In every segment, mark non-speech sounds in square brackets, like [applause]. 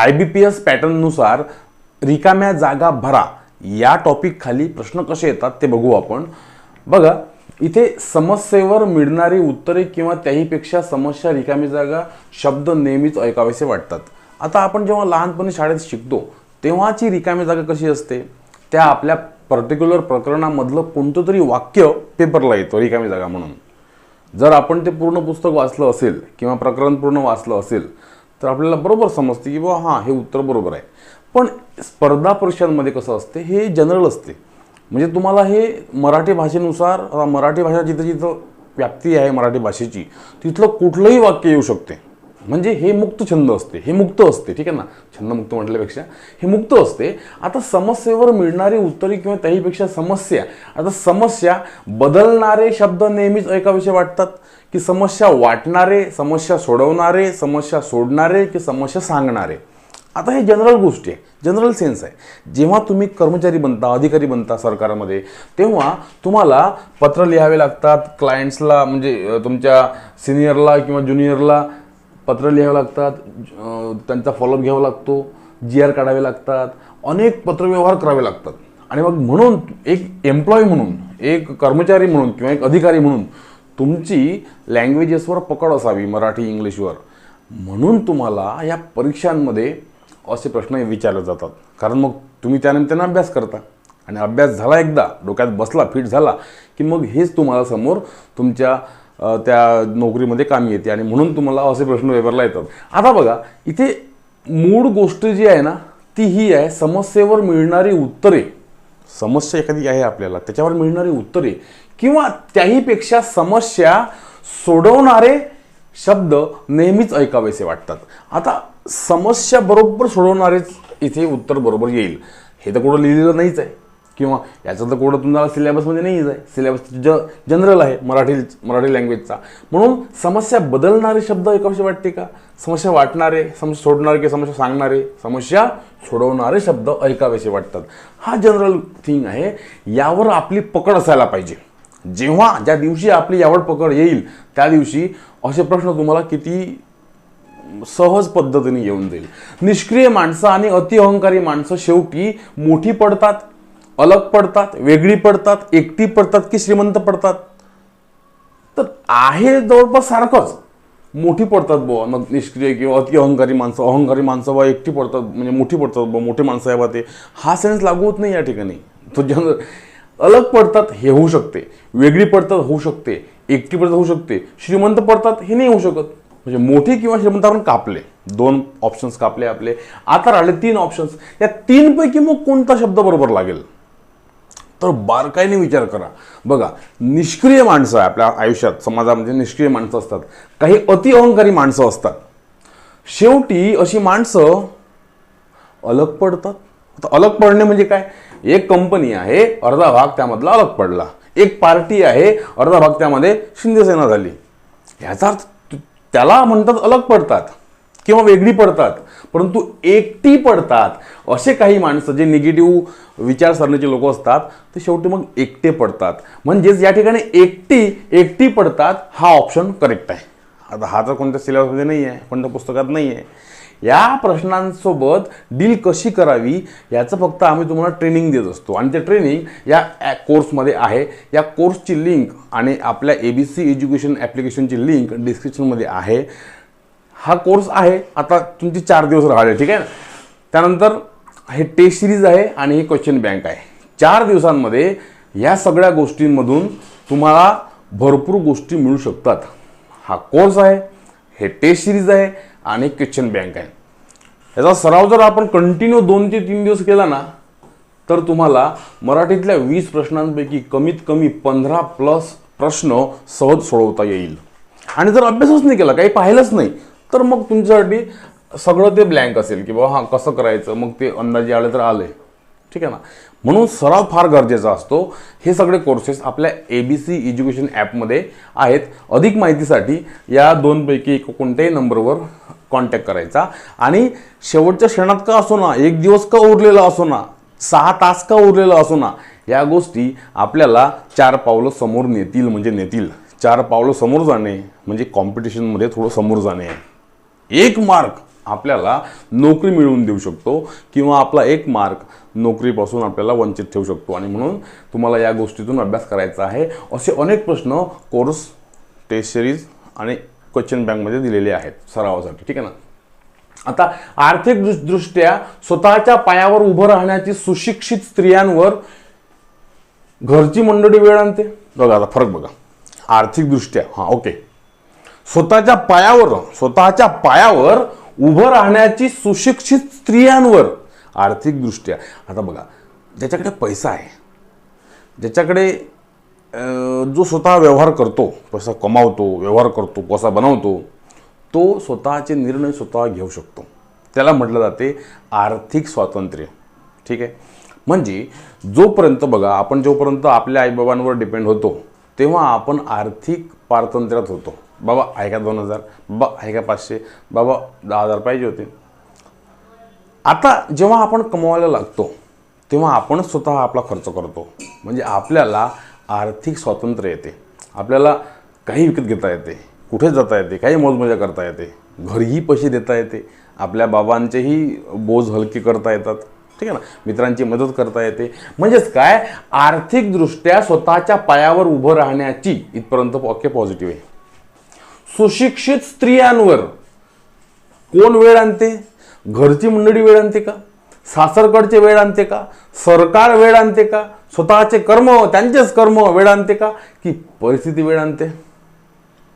I B P S पॅटर्ननुसार रिकाम्या जागा भरा. या टॉपिक खाली प्रश्न कसे येतात ते बघू आपण. बघा इथे समस्येवर मिळणारी उत्तरे किंवा त्याहीपेक्षा समस्या रिकामी जागा शब्द नेहमीच ऐकावेसे वाटतात. आता आपण जेव्हा लहानपणी शाळेत शिकतो तेव्हाची रिकामी जागा कशी असते? त्या आपल्या पर्टिक्युलर प्रकरणामधलं कोणतं तरी वाक्य पेपरला येतं रिकामी जागा म्हणून. जर आपण ते पूर्ण पुस्तक वाचलं असेल किंवा प्रकरण पूर्ण वाचलं असेल तर आपल्याला बरोबर समजते की बा हां हे उत्तर बरोबर आहे. पण स्पर्धा परीक्षांमध्ये कसं असते हे जनरल असते. म्हणजे तुम्हाला हे मराठी भाषेनुसार मराठी भाषा जिथं जिथं व्याप्ती आहे मराठी भाषेची तिथलं कुठलंही वाक्य येऊ शकते. म्हणजे हे मुक्त छंद असते हे मुक्त असते ठीक आहे ना? छंद मुक्त म्हटल्यापेक्षा हे मुक्त असते. आता समस्येवर मिळणारी उत्तरे किंवा त्याहीपेक्षा समस्या आता समस्या बदलणारे शब्द नेहमीच ऐकाविषयी वाटतात की समस्या वाटणारे समस्या सोडवणारे समस्या सोडणारे की समस्या सांगणारे. आता हे जनरल गोष्टी आहे जनरल सेन्स आहे. जेव्हा तुम्ही कर्मचारी बनता अधिकारी बनता सरकारमध्ये तेव्हा तुम्हाला पत्र लिहावे लागतात क्लायंट्सला म्हणजे तुमच्या सिनियरला किंवा ज्युनियरला पत्र लिहावं लागतात त्यांचा फॉलोअप घ्यावा लागतो जी आर काढावे लागतात अनेक पत्रव्यवहार करावे लागतात. आणि मग म्हणून एक एम्प्लॉई म्हणून एक कर्मचारी म्हणून किंवा एक अधिकारी म्हणून तुमची लँग्वेजेसवर पकड असावी मराठी इंग्लिशवर म्हणून तुम्हाला या परीक्षांमध्ये असे प्रश्न विचारले जातात. कारण मग तुम्ही त्यानिमित्तानं अभ्यास करता. आणि अभ्यास झाला एकदा डोक्यात बसला फिट झाला की मग हेच तुम्हाला समोर तुमच्या त्या नोकरीमध्ये कामी येते. आणि म्हणून तुम्हाला असे प्रश्न पेपरला येतात. आता बघा इथे मूळ गोष्ट जी आहे ना ती ही आहे समस्येवर मिळणारी उत्तरे. समस्या एखादी आहे आपल्याला त्याच्यावर मिळणारी उत्तरे. किंवा त्याहीपेक्षा समस्या सोडवणारे शब्द नेहमीच ऐकावेसे वाटतात. आता समस्या बरोबर सोडवणारेच इथे उत्तर बरोबर येईल. हे तर कुठं लिहिलेलं नाहीच आहे. किंवा याचं तर कुठं तुम्हाला सिलेबसमध्ये नाहीच आहे सिलेबस ज जनरल आहे मराठी मराठी लँग्वेजचा. म्हणून समस्या बदलणारे शब्द ऐकावेसे वाटते का? समस्या वाटणारे समस्या सोडणारे की समस्या सांगणारे समस्या सोडवणारे शब्द ऐकावेसे वाटतात. हा जनरल थिंग आहे यावर आपली पकड असायला पाहिजे. जेव्हा ज्या दिवशी आपली यावर पकड येईल त्या दिवशी असे प्रश्न तुम्हाला किती सहज पद्धतीने येऊन जाईल. निष्क्रिय माणसं आणि अतिअहंकारी माणसं शेवटी मोठी पडतात अलग पडतात वेगळी पडतात एकटी पडतात की श्रीमंत पडतात? तर आहे जवळपास सारखंच. मोठी पडतात बुवा मग निष्क्रिय किंवा अति अहंकारी माणसं अहंकारी माणसं बा एकटी पडतात म्हणजे मोठी पडतात बुवा मोठे माणसं आहे बा ते. हा सेन्स लागू होत नाही या ठिकाणी. तो जन अलग पडतात हे होऊ शकते वेगळी पडतात होऊ शकते एकटी पडतात होऊ शकते श्रीमंत पडतात हे नाही होऊ शकत. म्हणजे मोठी किंवा श्रीमंत आपण कापले दोन ऑप्शन्स कापले आपले. आता राहिले तीन ऑप्शन्स या तीनपैकी मग कोणता शब्द बरोबर लागेल? तर बारकाईने विचार करा. बघा निष्क्रिय माणसं आहे आपल्या आयुष्यात समाजामध्ये निष्क्रिय माणसं असतात. काही अति अहंकारी माणसं असतात. शेवटी अशी माणसं अलग पडतात. आता अलग पडणे म्हणजे काय? एक कंपनी आहे अर्धा भाग त्यामधला अलग पडला. एक पार्टी आहे अर्धा भाग त्यामध्ये शिंदेसेना झाली. ह्याचा अर्थ त्याला म्हणतात अलग पडतात किंवा वेगळी पडतात. परंतु एकटी पडतात. असे काही माणसं जे निगेटिव्ह विचारसरणीचे लोक असतात ते शेवटी मग एकटे पडतात. म्हणजेच या ठिकाणी एकटी एकटी पडतात हा ऑप्शन करेक्ट आहे. आता हा तर कोणत्या सिलेबसमध्ये नाही आहे कोणत्या पुस्तकात नाही आहे या प्रश्नांसोबत डील कशी करावी याचं फक्त आम्ही तुम्हाला ट्रेनिंग देत असतो. आणि ते ट्रेनिंग या कोर्समध्ये आहे. या कोर्सची लिंक आणि आपल्या ए बी सी एज्युकेशन ॲप्लिकेशनची लिंक डिस्क्रिप्शनमध्ये आहे. हा कोर्स आहे आता तुमची चार दिवस राहिले ठीक आहे? ना त्यानंतर हे टेस्ट सिरीज आहे आणि हे क्वेश्चन बँक आहे. चार दिवसांमध्ये या सगळ्या गोष्टींमधून तुम्हाला भरपूर गोष्टी मिळू शकतात. हा कोर्स आहे हे टेस्ट सिरीज आहे आणि क्वेश्चन बँक आहे. याचा सराव जर आपण कंटिन्यू दोन ते तीन दिवस केला ना तर तुम्हाला मराठीतल्या वीस प्रश्नांपैकी कमीत कमी पंधरा प्लस प्रश्न सहज सोडवता येईल. आणि जर अभ्यासच नाही केला काही पाहिलंच नाही तर मग तुमच्यासाठी सगळं ते ब्लँक असेल की बाबा हां कसं करायचं? मग ते अंदाजे आले तर आले ठीक आहे ना? म्हणून सराव फार गरजेचा असतो. हे सगळे कोर्सेस आपल्या ए बी सी एज्युकेशन ॲपमध्ये आहेत. अधिक माहितीसाठी या दोनपैकी एक कोणत्याही नंबरवर कॉन्टॅक्ट करायचा. आणि शेवटच्या क्षणात का असो ना एक दिवस का उरलेला असो ना सहा तास का उरलेला असो ना या गोष्टी आपल्याला चार पावलं समोर नेतील म्हणजे नेतील. चार पावलं समोर जाणे म्हणजे कॉम्पिटिशनमध्ये थोडं समोर जाणे एक मार्क आपल्याला नोकरी मिळवून देऊ शकतो किंवा आपला एक मार्क नोकरीपासून आपल्याला वंचित ठेवू शकतो. आणि म्हणून तुम्हाला या गोष्टीतून अभ्यास करायचा आहे. असे अनेक प्रश्न कोर्स टेस्ट सिरीज आणि क्वेश्चन बँकमध्ये दिलेले आहेत सरावासाठी. ठीक आहे ना? आता आर्थिक दृष्ट्या स्वतःच्या पायावर उभं राहण्याची सुशिक्षित स्त्रियांवर घरची मंडळी वेळ आणते. बघा आता फरक बघा. आर्थिकदृष्ट्या हां ओके. स्वतःच्या पायावर स्वतःच्या पायावर उभं राहण्याची सुशिक्षित स्त्रियांवर आर्थिकदृष्ट्या. आता बघा ज्याच्याकडे पैसा आहे ज्याच्याकडे जो स्वतः व्यवहार करतो पैसा कमावतो व्यवहार करतो पैसा बनवतो तो स्वतःचे निर्णय स्वतः घेऊ शकतो. त्याला म्हटलं जाते आर्थिक स्वातंत्र्य. ठीक आहे? म्हणजे जोपर्यंत बघा आपण जोपर्यंत आपल्या आईबाबांवर डिपेंड होतो तेव्हा आपण आर्थिक पारतंत्र्यात होतो. बाबा आहे का दोन हजार. बाबा आहे का पाचशे. बाबा दहा हजार पाहिजे होते. आता जेव्हा आपण कमवायला लागतो तेव्हा आपणच स्वतः आपला खर्च करतो. म्हणजे आपल्याला आर्थिक स्वातंत्र्य येते. आपल्याला काही विकत घेता येते. कुठे जाता येते? काही मौजमजा करता येते. घरीही पैसे देता येते. आपल्या बाबांचेही बोज हलके करता येतात. ठीक आहे ना? मित्रांची मदत करता येते. म्हणजेच काय? आर्थिकदृष्ट्या स्वतःच्या पायावर उभं राहण्याची इथपर्यंत वाक्य पॉझिटिव्ह आहे. सुशिक्षित स्त्रियांवर. कोण वेळ आणते? घरची मंडळी वेळ आणते का? सासरकडचे वेळ आणते का? सरकार वेळ आणते का? स्वतःचे कर्म त्यांचेच कर्म वेळ आणते का? की परिस्थिती वेळ आणते?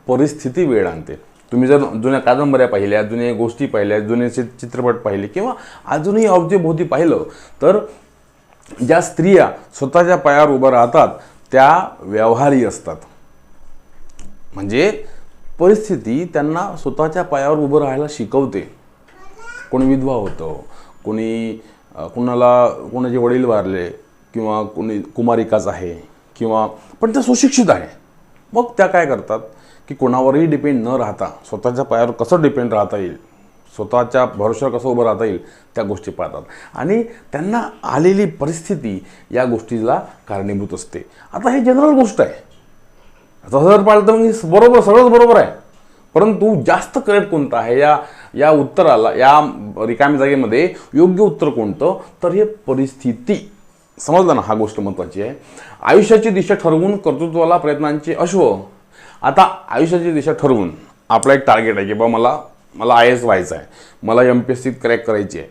परिस्थिती वेळ आणते. तुम्ही जर जुन्या कादंबऱ्या पाहिल्या जुन्या गोष्टी पाहिल्या जुने चित्रपट पाहिले किंवा अजूनही अवतीभोवती पाहिलं तर ज्या स्त्रिया स्वतःच्या पायावर उभं राहतात त्या व्यवहारी असतात. म्हणजे परिस्थिती त्यांना स्वतःच्या पायावर उभं राहायला शिकवते. कोणी विधवा होतं कोणी कुणाला कोणाचे वडील वारले किंवा कोणी कुमारिकाच आहे किंवा पण त्या सुशिक्षित आहे. मग त्या काय करतात की कोणावरही डिपेंड न राहता स्वतःच्या पायावर कसं डिपेंड राहता येईल स्वतःच्या भरोशावर कसं उभं राहता येईल त्या गोष्टी पाहतात. आणि त्यांना आलेली परिस्थिती या गोष्टीला कारणीभूत असते. आता हे जनरल गोष्ट आहे. तसं जर पाहिलं तर मग बरोबर सगळंच बरोबर आहे. परंतु जास्त करेक्ट कोणतं आहे? या या उत्तराला या रिकाम्या जागेमध्ये योग्य उत्तर कोणतं? तर हे परिस्थिती. समजलं ना? हा गोष्ट महत्त्वाची आहे. आयुष्याची दिशा ठरवून कर्तृत्वाला प्रयत्नांचे अश्व. आता आयुष्याची दिशा ठरवून आपला एक टार्गेट आहे की बा मला मला आय एस व्हायचं आहे. मला एम पी एस सीत क्रॅक करायची आहे.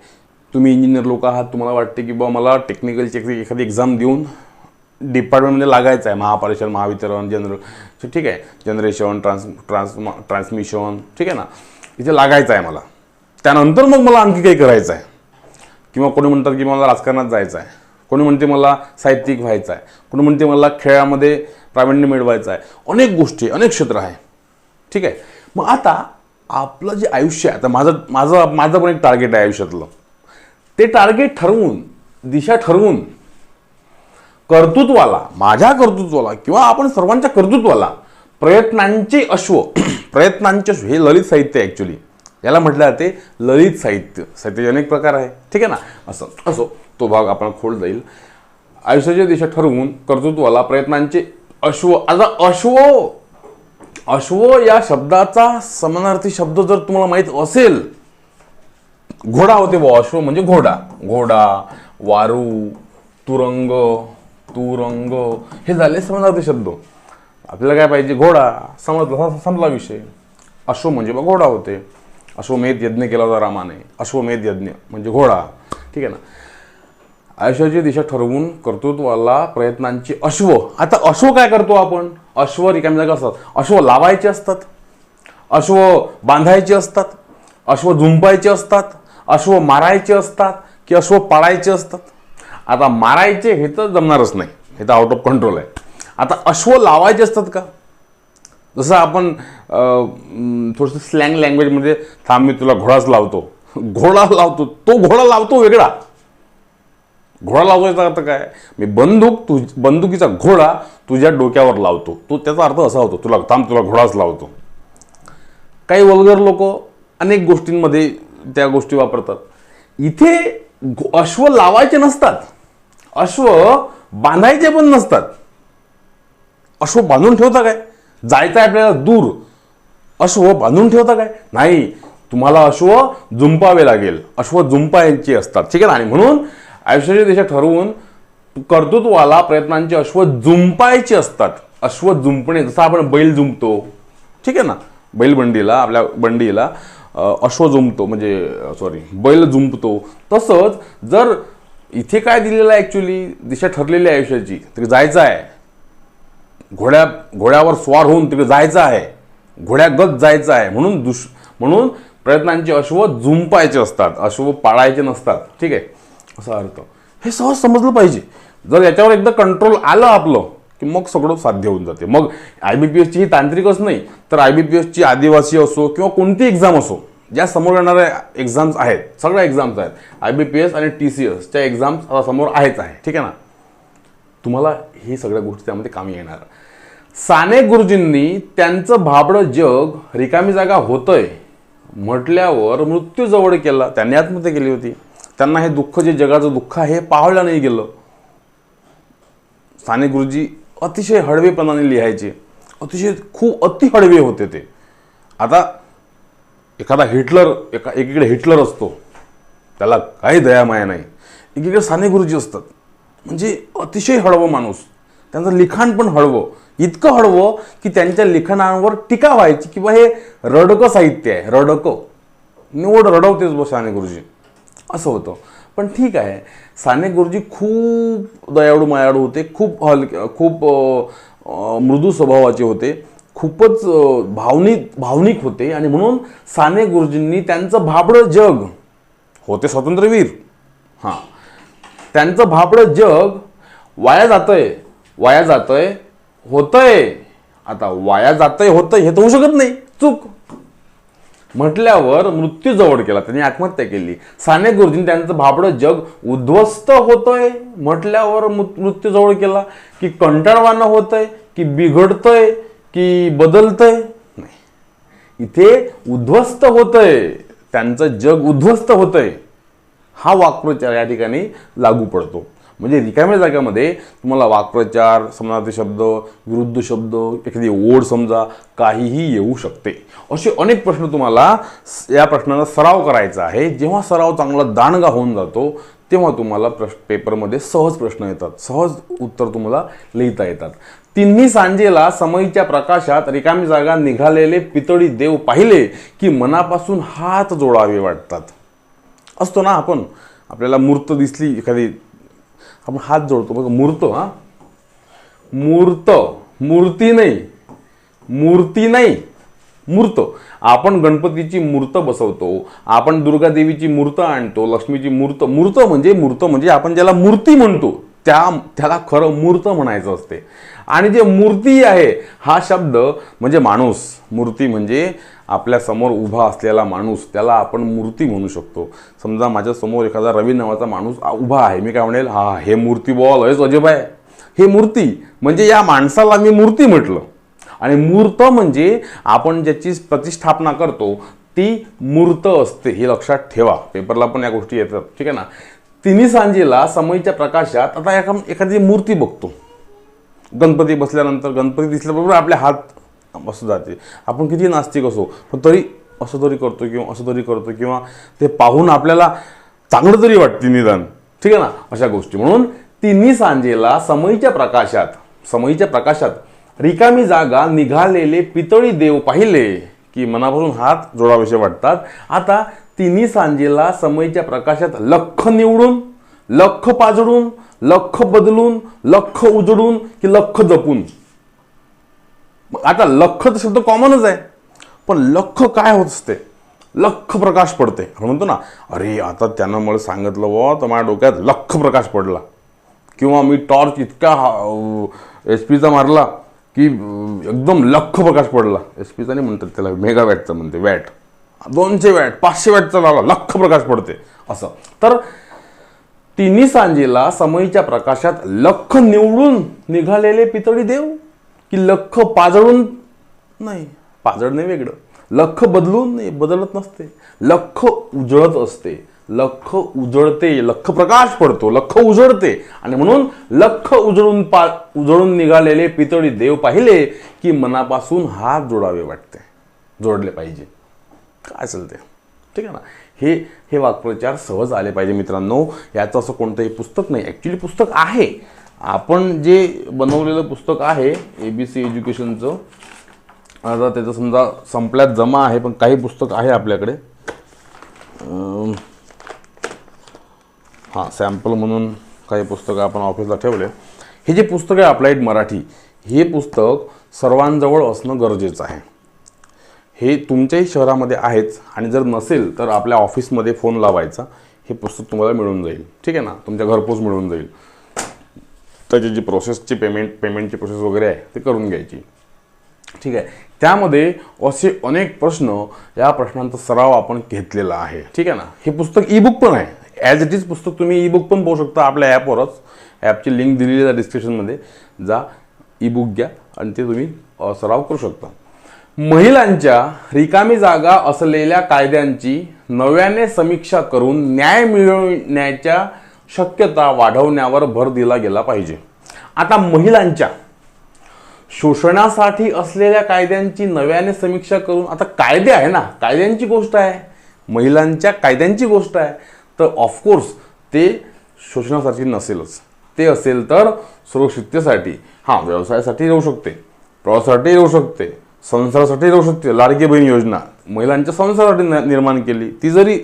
तुम्ही इंजिनियर लोक आहात तुम्हाला वाटते की बा मला टेक्निकलची एखादी एक्झाम देऊन डिपार्टमेंटमध्ये लागायचं आहे महापरिषद महावितरण जनरल ठीक आहे जनरेशन ट्रान्स ट्रान्स ट्रान्समिशन ठीक आहे ना? इथे लागायचं आहे मला. त्यानंतर मग मला आणखी काही करायचं आहे. किंवा कोणी म्हणतात की मला राजकारणात जायचं आहे. कोणी म्हणते मला साहित्यिक व्हायचं आहे. कोणी म्हणते मला खेळामध्ये प्रावीण्य मिळवायचं आहे. अनेक गोष्टी अनेक क्षेत्र आहे. ठीक आहे? मग आता आपलं जे आयुष्य आहे आता माझं माझं माझं पण एक टार्गेट आहे आयुष्यातलं. ते टार्गेट ठरवून दिशा ठरवून कर्तृत्वाला माझ्या कर्तृत्वाला किंवा आपण सर्वांच्या कर्तृत्वाला प्रयत्नांचे अश्व [clears throat] प्रयत्नांचे अश्व हे ललित साहित्य आहे ॲक्च्युली याला म्हटलं जाते ललित साहित्य. साहित्याचे अनेक प्रकार आहे. ठीक आहे ना? असं असो तो भाग आपण खोल जाईल. आयुष्याच्या दिशा ठरवून कर्तृत्वाला प्रयत्नांचे अश्व आता अश्व अश्व या शब्दाचा समानार्थी शब्द जर तुम्हाला माहीत असेल घोडा होते बुवा अश्व म्हणजे घोडा. घोडा वारू तुरंग तू रंग हे झाले समानार्थी शब्द. आपल्याला काय पाहिजे? घोडा. समजला संपला विषय. अश्व म्हणजे बा घोडा होते. अश्वमेध यज्ञ केला होता रामाने. अश्वमेध यज्ञ म्हणजे घोडा. ठीक आहे ना? आयुष्याची दिशा ठरवून कर्तृत्वाला प्रयत्नांची अश्व. आता अश्व काय करतो आपण? अश्व रिकामी जागा असतात. अश्व लावायचे असतात. अश्व बांधायचे असतात. अश्व झुंपायचे असतात. अश्व मारायचे असतात. की अश्व पाळायचे असतात. आता मारायचे हे तर जमणारच नाही. हे तर आउट ऑफ कंट्रोल आहे. आता अश्व लावायचे असतात का? जसं आपण थोडंसं स्लँग लँग्वेजमध्ये थांब मी तुला घोडाच लावतो. घोडा लावतो. तो घोडा लावतो वेगळा. घोडा लावायचा अर्थ काय? मी बंदूक तुझ बंदुकीचा घोडा तुझ्या डोक्यावर लावतो. तो त्याचा अर्थ असा होतो तुला थांब तुला घोडाच लावतो. काही वल्गर लोक अनेक गोष्टींमध्ये त्या गोष्टी वापरतात. इथे घो- अश्व लावायचे नसतात. अश्व बांधायचे पण नसतात. अश्व बांधून ठेवता काय? जायचं आहे आपल्याला दूर. अश्व बांधून ठेवता काय? नाही. तुम्हाला अश्व जुंपावे लागेल. अश्व जुंपायचे असतात. ठीक आहे ना? आणि म्हणून आयुष्याची दिशा ठरवून कर्तृत्वाला प्रयत्नांचे अश्व जुंपायचे असतात. अश्व जुंपणे जसं आपण बैल जुंपतो. ठीक आहे ना? बैल बंडीला आपल्या बंडीला अश्व जुंपतो. म्हणजे सॉरी बैल जुंपतो. तसंच जर इथे काय दिलेलं आहे ॲक्च्युली दिशा ठरलेली आहे आयुष्याची. तिकडे जायचं आहे. घोड्या घोड्यावर स्वार होऊन तिकडे जायचं आहे. घोड्यागत जायचं आहे. म्हणून दुष म्हणून प्रयत्नांचे अश्व जुंपायचे असतात. अश्व पाळायचे नसतात. ठीक आहे? असा अर्थ. हे सहज समजलं पाहिजे. जर याच्यावर एकदा कंट्रोल आलं आपलं की मग सगळं साध्य होऊन जाते. मग आय बी पी एसची ही तांत्रिकच नाही. तर आय बी पी एसची आदिवासी असो किंवा कोणती एक्झाम असो ज्या समोर येणाऱ्या एक्झाम्स आहेत सगळ्या एक्झाम्स आहेत आय बी पी एस आणि टी सी एसच्या एक्झाम्स आता समोर आहेच आहे ठीक आहे ना? तुम्हाला ही सगळ्या गोष्टी त्यामध्ये कामी येणार. साने गुरुजींनी त्यांचं भाबडं जग रिकामी जागा होतंय म्हटल्यावर मृत्यू जवळ केला त्यांनी आत्महत्या केली होती. त्यांना हे दुःख जे जगाचं दुःख आहे हे पाहलं नाही गेलं. साने गुरुजी अतिशय हळवेपणाने लिहायचे. अतिशय खूप अति हळवे होते ते. आता एखादा हिटलर एका एकीकडे हिटलर असतो. त्याला काही दयामाया नाही. एकीकडे साने गुरुजी असतात. म्हणजे अतिशय हळवं माणूस. त्यांचं लिखाण पण हळवं. इतकं हळवं की त्यांच्या लिखाणांवर टीका व्हायची किंवा हे रडकं साहित्य आहे रडकं. निवड रडवतेच बस साने गुरुजी. असं होतं. पण ठीक आहे. साने गुरुजी खूप दयाळू मायाळू होते खूप हलके खूप मृदू स्वभावाचे होते. खूपच भावनिक भावनिक होते आणि म्हणून साने गुरुजींनी त्यांचं भाबडं जग होते स्वातंत्र्यवीर हां. त्यांचं भाबडं जग वाया जातंय वाया जातंय होतंय. आता वाया जातंय होतंय हे तर होऊ शकत नाही. चूक. म्हटल्यावर मृत्यू जवळ केला त्यांनी आत्महत्या केली. साने गुरुजींनी त्यांचं भाबडं जग उद्ध्वस्त होतंय. म्हटल्यावर मृत्यू जवळ केला की कंटाळवानं होतंय की बिघडतंय. की बदलतंय? नाही. इथे उद्ध्वस्त होतंय. त्यांचं जग उद्ध्वस्त होतंय. हा वाक्प्रचार या ठिकाणी लागू पडतो. म्हणजे रिकाम्या जागेमध्ये तुम्हाला वाक्प्रचार समानार्थी शब्द विरुद्ध शब्द एखादी ओढ समजा काहीही येऊ शकते. असे अनेक प्रश्न तुम्हाला या प्रश्नाचा सराव करायचा आहे. जेव्हा सराव चांगला दांडगा होऊन जातो तेव्हा तुम्हाला प्रश्न पेपरमध्ये सहज प्रश्न येतात. सहज उत्तर तुम्हाला लिहिता येतात. तिन्ही सांजेला समईच्या प्रकाशात रिकामी जागा निघालेले पितळी देव पाहिले की मनापासून हात जोडावे वाटतात. असतो ना आपण? आपल्याला मूर्त दिसली एखादी आपण हात जोडतो. बघ मूर्त हा? मूर्त मूर्ती नाही. मूर्ती नाही. मूर्त. आपण गणपतीची मूर्त बसवतो आपण दुर्गादेवीची मूर्त आणतो लक्ष्मीची मूर्त. मूर्त म्हणजे मूर्त म्हणजे आपण ज्याला मूर्ती म्हणतो. त्या त्याला खरं मूर्त म्हणायचं असते. आणि जे मूर्ती आहे हा शब्द म्हणजे माणूस. मूर्ती म्हणजे आपल्यासमोर उभा असलेला माणूस. त्याला आपण मूर्ती म्हणू शकतो. समजा माझ्यासमोर एखादा रवी नावाचा माणूस उभा आहे. मी काय म्हणेल? हा हे मूर्ती बॉल. हेच अजब आहे. हे मूर्ती. म्हणजे या माणसाला मी मूर्ती म्हटलं. आणि मूर्त म्हणजे आपण ज्याची प्रतिष्ठापना करतो ती मूर्त असते. हे लक्षात ठेवा. पेपरला पण या गोष्टी येतात. ठीक आहे ना? तिन्ही सांजेला समईच्या प्रकाशात आता एका एखादी मूर्ती बघतो. गणपती बसल्यानंतर गणपती दिसल्याबरोबर आपले हात बसू जाते. आपण किती नास्तिक असो पण तरी असं तरी करतो किंवा असं तरी करतो किंवा ते पाहून आपल्याला चांगलं तरी वाटते निदान. ठीक आहे ना? अशा गोष्टी. म्हणून तिन्ही सांजेला समईच्या प्रकाशात समईच्या प्रकाशात रिकामी जागा निघालेले पितळी देव पाहिले की मनापासून हात जोडावेसे वाटतात. आता तिन्ही सांजेला समईच्या प्रकाशात लख निवडून लख पाजडून लख बदलून लख उजडून की लख जपून. आता लख तर शब्द कॉमनच आहे. पण लख काय होत असते? लख प्रकाश पडते. आपण म्हणतो ना अरे आता त्यानं मला सांगितलं व तर माझ्या डोक्यात लख प्रकाश पडला. किंवा मी टॉर्च इतका एस पीचा मारला की एकदम लख प्रकाश पडला. एस पीचा नाही म्हणतात त्याला मेगा वॅटचा म्हणते वॅट. दोनशे वॅट पाचशे वॅटचा झाला लख प्रकाश पडते असं. तर तिन्ही सांजेला समईच्या प्रकाशात लख निवडून निघालेले पितळी देव की लख पाजळून नाही पाजळणे वेगळं. लख बदलून नाही बदलत नसते. लख उजळत असते. लख उजळते लख प्रकाश पडतो लख उजळते. आणि म्हणून लख उजळून पा उजळून निघालेले पितळी देव पाहिले की मनापासून हात जोडावे वाटते जोडले पाहिजे. काय चालते ठीक आहे ना? हे हे वाक्प्रचार सहज आले पाहिजे मित्रांनो. याचं असं कोणतंही पुस्तक नाही. ॲक्च्युली पुस्तक आहे. आपण जे बनवलेलं पुस्तक आहे ए बी सी एज्युकेशनचं आता त्याचं समजा संपल्यात जमा आहे पण काही पुस्तक आहे आपल्याकडे. हां सॅम्पल म्हणून काही पुस्तकं आपण ऑफिसला ठेवले. हे जे पुस्तक आहे अप्लाईड मराठी हे पुस्तक सर्वांजवळ असणं गरजेचं आहे. हे तुमच्याही शहरामध्ये आहेच आणि जर नसेल तर आपल्या ऑफिसमध्ये फोन लावायचा हे पुस्तक तुम्हाला मिळून जाईल. ठीक आहे ना? तुमच्या घरपोच मिळून जाईल. त्याची जी प्रोसेसची पेमेंट पेमेंटची प्रोसेस वगैरे आहे ते करून घ्यायची. ठीक आहे? त्यामध्ये असे अनेक प्रश्न या प्रश्नांचा सराव आपण घेतलेला आहे. ठीक आहे ना? हे पुस्तक ई बुक पण आहे. ॲज इट इज पुस्तक तुम्ही ई बुक पण पाहू शकता आपल्या ॲपवरच ॲपची लिंक दिलेली आहे डिस्क्रिप्शनमध्ये जा ई बुक घ्या आणि ते तुम्ही सराव करू शकता. महिलांच्या रिकामी जागा असलेल्या कायद्यांची नव्याने समीक्षा करून न्याय मिळवण्याच्या शक्यता वाढवण्यावर भर दिला गेला पाहिजे. आता महिलांच्या शोषणासाठी असलेल्या कायद्यांची नव्याने समीक्षा करून आता कायदे आहे ना कायद्यांची गोष्ट आहे. महिलांच्या कायद्यांची गोष्ट आहे. तर ऑफकोर्स ते शोषणासाठी नसेलच. ते असेल तर सुरक्षिततेसाठी हां व्यवसायासाठी येऊ शकते प्रवासासाठी येऊ शकते संसारासाठी राहू शकते. लाडकी बहीण योजना. महिलांच्या संसारासाठी निर्माण केली. ती जरी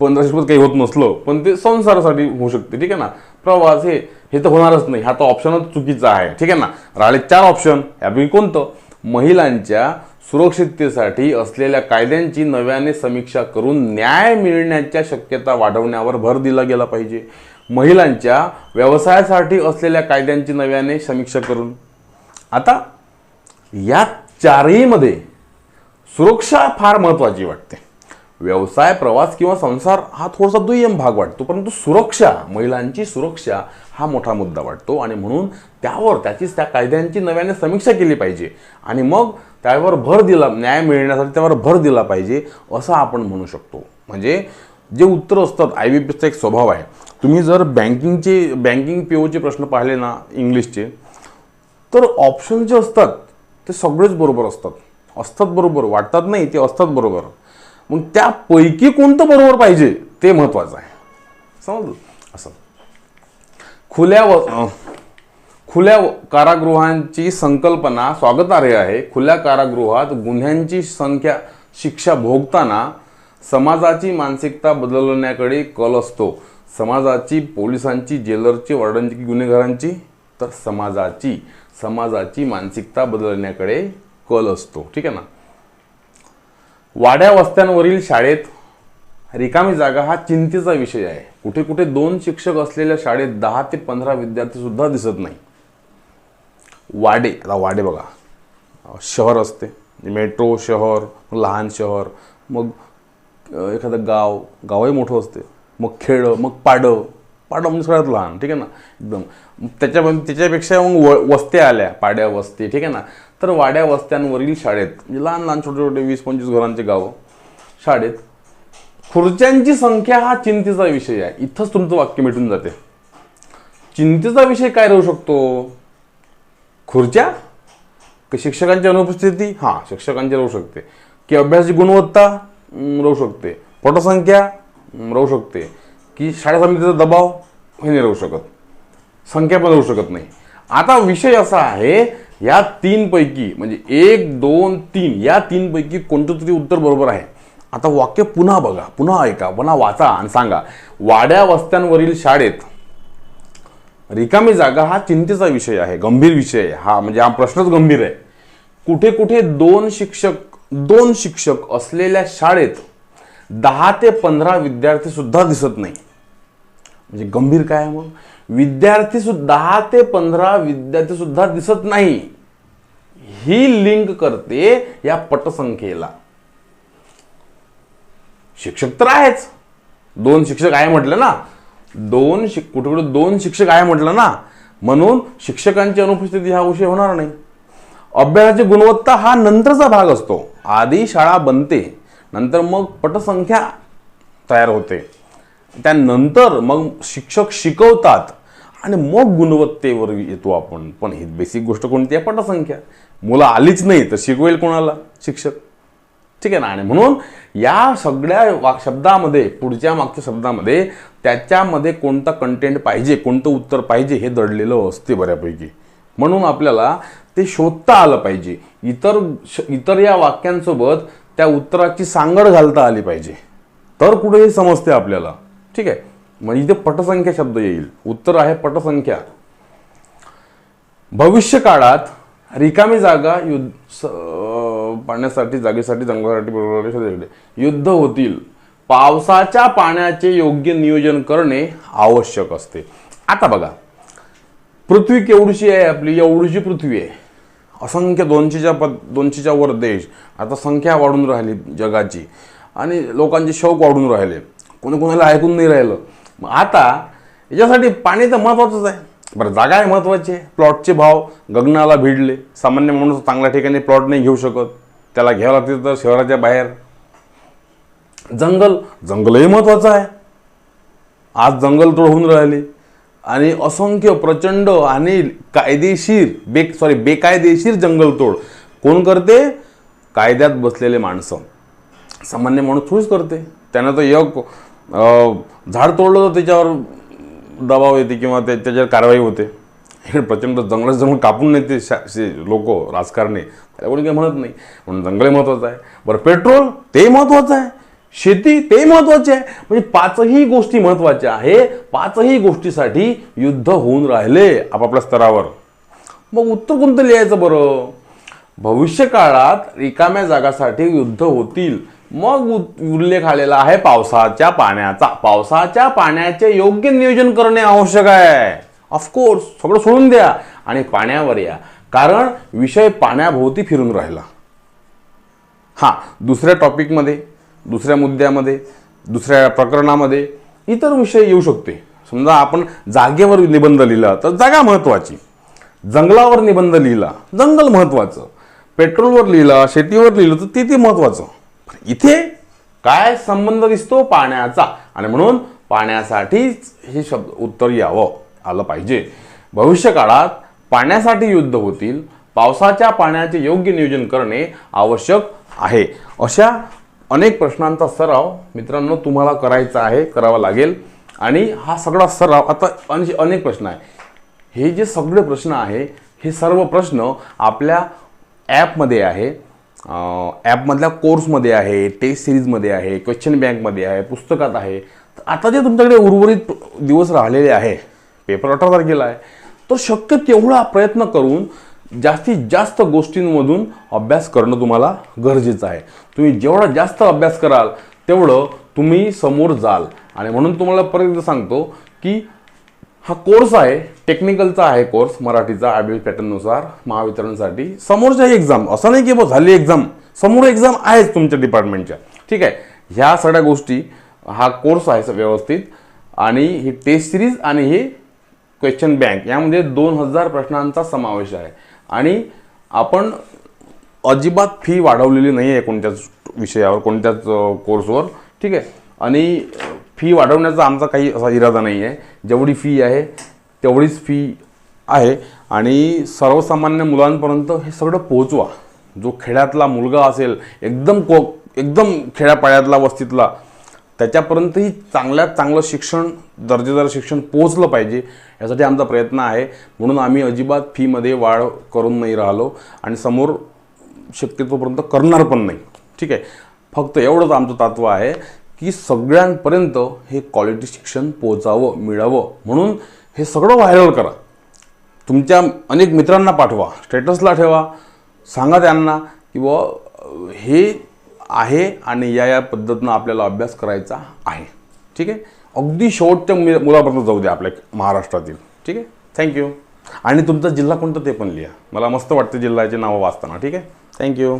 पंधराशे रुपये काही होत नसलं पण ते संसारासाठी होऊ शकते. ठीक आहे ना? प्रवास हे हे तर होणारच नाही. हा तर ऑप्शनच चुकीचा आहे. ठीक आहे ना? राहिले चार ऑप्शन यापैकी कोणतं? महिलांच्या सुरक्षिततेसाठी असलेल्या कायद्यांची नव्याने समीक्षा करून न्याय मिळण्याच्या शक्यता वाढवण्यावर भर दिला गेला पाहिजे. महिलांच्या व्यवसायासाठी असलेल्या कायद्यांची नव्याने समीक्षा करून. आता या चारहीमध्ये सुरक्षा फार महत्त्वाची वाटते. व्यवसाय प्रवास किंवा संसार हा थोडासा दुय्यम भाग वाटतो परंतु सुरक्षा महिलांची सुरक्षा हा मोठा मुद्दा वाटतो आणि म्हणून त्यावर त्याचीच त्या कायद्यांची नव्याने समीक्षा केली पाहिजे आणि मग त्यावर भर दिला न्याय मिळण्यासाठी त्यावर भर दिला पाहिजे असं आपण म्हणू शकतो. म्हणजे जे उत्तर असतात आय बी पीचा एक स्वभाव आहे. तुम्ही जर बँकिंगचे बँकिंग पी ओचे प्रश्न पाहिले ना इंग्लिशचे तर ऑप्शन जे असतात ते सगळेच बरोबर असतात. असतात बरोबर वाटतात नाही ते असतात बरोबर. मग त्यापैकी कोणतं बरोबर पाहिजे ते महत्त्वाचं आहे. समजलं? असं. खुल्या व खुल्या कारागृहांची संकल्पना स्वागतार्ह आहे. खुल्या कारागृहात गुन्ह्यांची संख्या शिक्षा भोगताना समाजाची मानसिकता बदलण्याकडे कल असतो. समाजाची पोलिसांची जेलरची वॉर्डनची गुन्हेगारांची तर समाजाची. समाजाची मानसिकता बदलण्याकडे कल असतो. ठीक आहे ना? वाड्या वस्त्यांवरील शाळेत रिकामी जागा हा चिंतेचा विषय आहे. कुठे कुठे दोन शिक्षक असलेल्या शाळेत दहा ते पंधरा विद्यार्थी सुद्धा दिसत नाही. वाडे आता वाडे बघा. शहर असते. मेट्रो शहर लहान शहर मग एखादं गाव गावही मोठं असते. मग खेडं मग पाडं पाडं म्हणजे सगळ्यात लहान ठीक आहे ना? एकदम. त्याच्या त्याच्यापेक्षा मग व वस्त्या आल्या पाड्या वस्ती ठीक आहे ना? तर वाड्या वस्त्यांवरील शाळेत म्हणजे लहान लहान छोटे छोटे वीस पंचवीस घरांचे गावं शाळेत खुर्च्यांची संख्या हा चिंतेचा विषय आहे. इथंच तुमचं वाक्य मिटून जाते. चिंतेचा विषय काय राहू शकतो? खुर्च्या? की शिक्षकांची अनुपस्थिती? हां शिक्षकांची राहू शकते. की अभ्यासाची गुणवत्ता? राहू शकते. पटसंख्या? राहू शकते. की शाळा समितीचा दबाव हे नाही राहू शकत. संख्या पण राहू शकत नाही. आता विषय असा आहे या तीनपैकी म्हणजे एक दोन तीन या तीनपैकी कोणतं तरी उत्तर बरोबर आहे. आता वाक्य पुन्हा बघा पुन्हा ऐका पुन्हा वाचा आणि सांगा. वाड्या वस्त्यांवरील शाळेत रिकामी जागा हा चिंतेचा विषय आहे गंभीर विषय आहे. हा म्हणजे हा प्रश्नच गंभीर आहे. कुठे कुठे दोन शिक्षक दोन शिक्षक असलेल्या शाळेत दहा ते पंधरा विद्यार्थी सुद्धा दिसत नाही. म्हणजे गंभीर काय मग? विद्यार्थी सुद्धा दहा ते पंधरा विद्यार्थी सुद्धा दिसत नाही. ही लिंक करते या पटसंख्येला. शिक्षक तर आहेच. दोन शिक्षक आहे म्हटलं ना? दोन शिक कुठे कुठे दोन शिक्षक आहे म्हटलं ना? म्हणून शिक्षकांची अनुपस्थिती हा विषय होणार नाही. अभ्यासाची गुणवत्ता हा नंतरचा भाग असतो. आधी शाळा बनते. नंतर मग पटसंख्या तयार होते. त्यानंतर मग शिक्षक शिकवतात आणि मग गुणवत्तेवर येतो आपण. पण ही बेसिक गोष्ट कोणती आहे? पटसंख्या. मुलं आलीच नाही तर शिकवेल कोणाला? शिक्षक. ठीक आहे ना? आणि म्हणून या सगळ्या वा शब्दामध्ये पुढच्या मागच्या शब्दामध्ये त्याच्यामध्ये कोणता कंटेंट पाहिजे कोणतं उत्तर पाहिजे हे दडलेलं असते बऱ्यापैकी. म्हणून आपल्याला ते शोधता आलं पाहिजे. इतर श- इतर या वाक्यांसोबत त्या उत्तराची सांगड घालता आली पाहिजे. तर कुठे हे समजते आपल्याला? ठीक आहे. म्हणजे इथे पटसंख्या शब्द येईल. उत्तर आहे पटसंख्या. भविष्य काळात रिकामी जागा युद्ध पाण्यासाठी जागेसाठी जंगलासाठी युद्ध होतील. पावसाच्या पाण्याचे योग्य नियोजन करणे आवश्यक असते. आता बघा. पृथ्वी केवढीशी आहे आपली? एवढीशी पृथ्वी आहे. असंख्य दोनशेच्या पद दोनशेच्या वर देश. आता संख्या वाढून राहिली जगाची. आणि लोकांचे शौक वाढून राहिले. कोणी कोणाला ऐकून नाही राहिलं. मग आता याच्यासाठी पाणी तर महत्त्वाचंच आहे. बरं जागा आहे महत्त्वाची आहे प्लॉटचे भाव गगनाला भिडले. सामान्य माणूस चांगल्या ठिकाणी प्लॉट नाही घेऊ शकत. त्याला घ्यावं लागते तर शहराच्या बाहेर. जंगल जंगलही महत्त्वाचं आहे. आज जंगल तोड होऊन राहिली. आणि असंख्य प्रचंड आणि कायदेशीर बे सॉरी बेकायदेशीर जंगलतोड. कोण करते? कायद्यात बसलेले माणसं. सामान्य माणूस थोडीच करते. त्यानं तर एक झाड तोडलं तर त्याच्यावर दबाव येते किंवा त्याच्यावर कारवाई होते. हे प्रचंड जंगलात जंगल कापून नेते लोक राजकारणी. त्याला कोणी काही म्हणत नाही. म्हणून जंगल महत्त्वाचं आहे. बरं पेट्रोल ते महत्त्वाचं आहे. शेती ते महत्त्वाचे आहे. म्हणजे पाचही गोष्टी महत्त्वाच्या आहे. पाचही गोष्टीसाठी युद्ध होऊन राहिले आपापल्या स्तरावर. मग उत्तर कोणतं लिहायचं बरं? भविष्यकाळात रिकाम्या जागासाठी युद्ध होतील. मग उ- उल्लेख आलेला आहे पावसाच्या पाण्याचा. पावसाच्या पाण्याचे योग्य नियोजन करणे आवश्यक आहे. ऑफकोर्स सगळं सोडून द्या आणि पाण्यावर या. कारण विषय पाण्याभोवती फिरून राहिला. हां दुसऱ्या टॉपिकमध्ये दुसऱ्या मुद्द्यामध्ये दुसऱ्या प्रकरणामध्ये इतर विषय येऊ शकते. समजा आपण जागेवर निबंध लिहिला तर जागा महत्त्वाची जंगलावर निबंध लिहिला जंगल महत्त्वाचं पेट्रोलवर लिहिला शेतीवर लिहिलं तर ते ते महत्त्वाचं इथे काय संबंध दिसतो? पाण्याचा. आणि म्हणून पाण्यासाठीच हे शब्द उत्तर यावं आलं पाहिजे. भविष्यकाळात पाण्यासाठी युद्ध होतील. पावसाच्या पाण्याचे योग्य नियोजन करणे आवश्यक आहे. अशा अनेक प्रश्नांचा सराव मित्रांनो तुम्हाला करायचा आहे करावा लागेल. आणि हा सगळा सराव आता अने- अनेक प्रश्न आहे. हे जे सगळे प्रश्न आहे हे सर्व प्रश्न आपल्या ॲपमध्ये आहे. ॲपमधल्या कोर्समध्ये आहे टेस्ट सिरीजमध्ये आहे क्वेश्चन बँकमध्ये आहे पुस्तकात आहे. तर आता जे तुमच्याकडे उर्वरित दिवस राहिलेले आहे पेपर अठरा तारखेला आहे तर शक्य तेवढा प्रयत्न करून जास्तीत जास्त गोष्टींमधून अभ्यास करणं तुम्हाला गरजेचं आहे. तुम्ही जेवढा जास्त अभ्यास कराल तेवढं तुम्ही समोर जाल. आणि म्हणून तुम्हाला परत एकदा सांगतो की हा कोर्स आहे टेक्निकलचा आहे कोर्स मराठीचा आय पॅटर्ननुसार महावितरणसाठी. समोरच्या एक्झाम असं नाही की बघ झाली एक्झाम समोर एक्झाम आहेच तुमच्या डिपार्टमेंटच्या ठीक आहे? ह्या सगळ्या गोष्टी हा कोर्स आहे व्यवस्थित. आणि ही टेस्ट सिरीज आणि ही क्वेश्चन बँक यामध्ये दोन हजार प्रश्नांचा समावेश आहे. आणि आपण अजिबात फी वाढवलेली नाही आहे कोणत्याच विषयावर कोणत्याच कोर्सवर ठीक आहे? आणि फी वाढवण्याचा आमचा काही असा इरादा नाही आहे जेवढी फी आहे तेवढीच फी आहे. आणि सर्वसामान्य मुलांपर्यंत हे सगळं पोहोचवा. जो खेड्यातला मुलगा असेल एकदम को एकदम खेड्यापाड्यातला वस्तीतला त्याच्यापर्यंतही चांगल्यात चांगलं शिक्षण दर्जेदार शिक्षण पोहोचलं पाहिजे यासाठी आमचा प्रयत्न आहे. म्हणून आम्ही अजिबात फीमध्ये वाढ करून नाही राहिलो आणि समोर शक्यतोपर्यंत करणार पण नाही. ठीक आहे? फक्त एवढंच आमचं तत्व आहे की सगळ्यांपर्यंत हे क्वालिटी शिक्षण पोचावं मिळावं. म्हणून हे सगळं व्हायरल करा. तुमच्या अनेक मित्रांना पाठवा स्टेटसला ठेवा. सांगा त्यांना की बुवा हे आहे आणि या या पद्धतीनं आपल्याला अभ्यास करायचा आहे. ठीक आहे? अगदी शेवटच्या मु मुलापर्यंत जाऊ द्या आपल्या महाराष्ट्रातील. ठीक आहे? थँक्यू आणि तुमचा जिल्हा कोणता ते पण लिहा. मला मस्त वाटतं जिल्ह्याचे नावं वाचताना. ठीक आहे? थँक्यू